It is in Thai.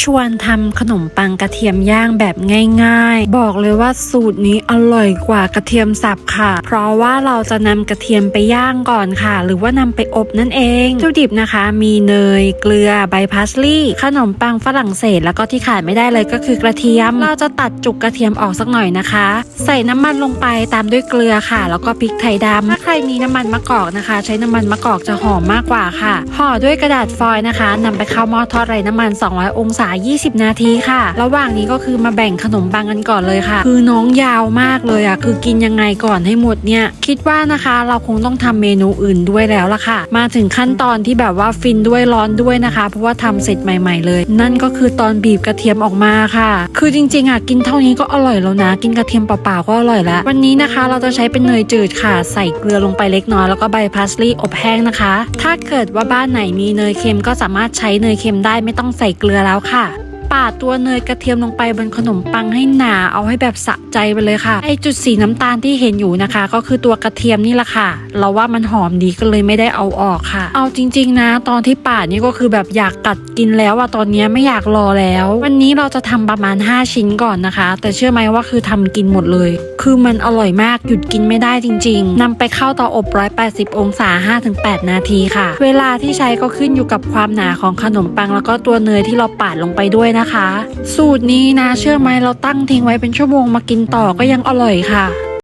ชวนทำขนมปังกระเทียมย่างแบบง่าย ๆ บอกเลยว่าสูตรนี้อร่อยกว่ากระเทียมสับค่ะ เพราะว่าเราจะนำกระเทียมไปย่างก่อนค่ะ หรือว่านำไปอบนั่นเองวัตถุดิบนะคะ มีเนย เกลือใบพาสลีย์ขนมปังฝรั่งเศส แล้วก็ที่ขาดไม่ได้เลยก็คือกระเทียม เราจะตัดจุกกระเทียมออกสักหน่อยนะคะ ใส่น้ำมันลงไปตามด้วยเกลือค่ะ แล้วก็พริกไทยดำถ้าใครมีน้ำมันมะกอกนะคะ ใช้น้ำมันมะกอกจะหอมมากกว่าค่ะห่อด้วยกระดาษฟอยล์นะคะนำไปเข้าหม้อทอดไร้น้ำมัน 200 องศาา 20 นาทีค่ะ ระหว่างนี้ก็คือมาแบ่งขนมปังกันก่อนเลยค่ะ คือน้องยาวมากเลยอะ คือกินยังไงก่อนให้หมดเนี่ย คิดว่านะคะเราคงต้องทำเมนูอื่นด้วยแล้วล่ะค่ะ มาถึงขั้นตอนที่แบบว่าฟินด้วยร้อนด้วยนะคะ เพราะว่าทำเสร็จใหม่ ๆ เลย นั่นก็คือตอนบีบกระเทียมออกมาค่ะ คือจริงๆอะกินเท่านี้ก็อร่อยแล้วนะ กินกระเทียมเปล่าๆก็อร่อยแล้ว วันนี้นะคะ เราจะใช้เป็นเนยจืดค่ะ ใส่เกลือลงไปเล็กน้อยแล้วก็ใบพาสลีย์อบแห้งนะคะ ถ้าเกิดว่าบ้านไหนมีเนยเค็มก็สามารถใช้เนยเค็มได้ไม่ต้องใส่เกลือแล้วค่ะは。 ปาดตัวเนยกระเทียมลงไปบนขนมปังให้หนาเอาให้แบบสะใจไปเลยค่ะ ไอจุดสีน้ำตาลที่เห็นอยู่นะคะ ก็คือตัวกระเทียมนี่แหละค่ะ เราว่ามันหอมดีก็เลยไม่ได้เอาออกค่ะ เอาจริง ๆ นะ ตอนที่ปาดนี่ก็คือแบบอยากกัดกินแล้วอะตอนนี้ไม่อยากรอแล้ว วันนี้เราจะทำประมาณ 5 ชิ้นก่อนนะคะ แต่เชื่อไหมว่าคือทำกินหมดเลย คือมันอร่อยมากหยุดกินไม่ได้จริง ๆนำไปเข้าเตาอบ 180 องศา 5-8 นาทีค่ะ เวลาที่ใช้ก็ขึ้นอยู่กับความหนาของขนมปังแล้วก็ตัวเนยที่เราปาดลงไปด้วยนะนะคะ สูตรนี้นะเชื่อไหมเราตั้งทิ้งไว้เป็นชั่วโมงมากินต่อก็ยังอร่อยค่ะ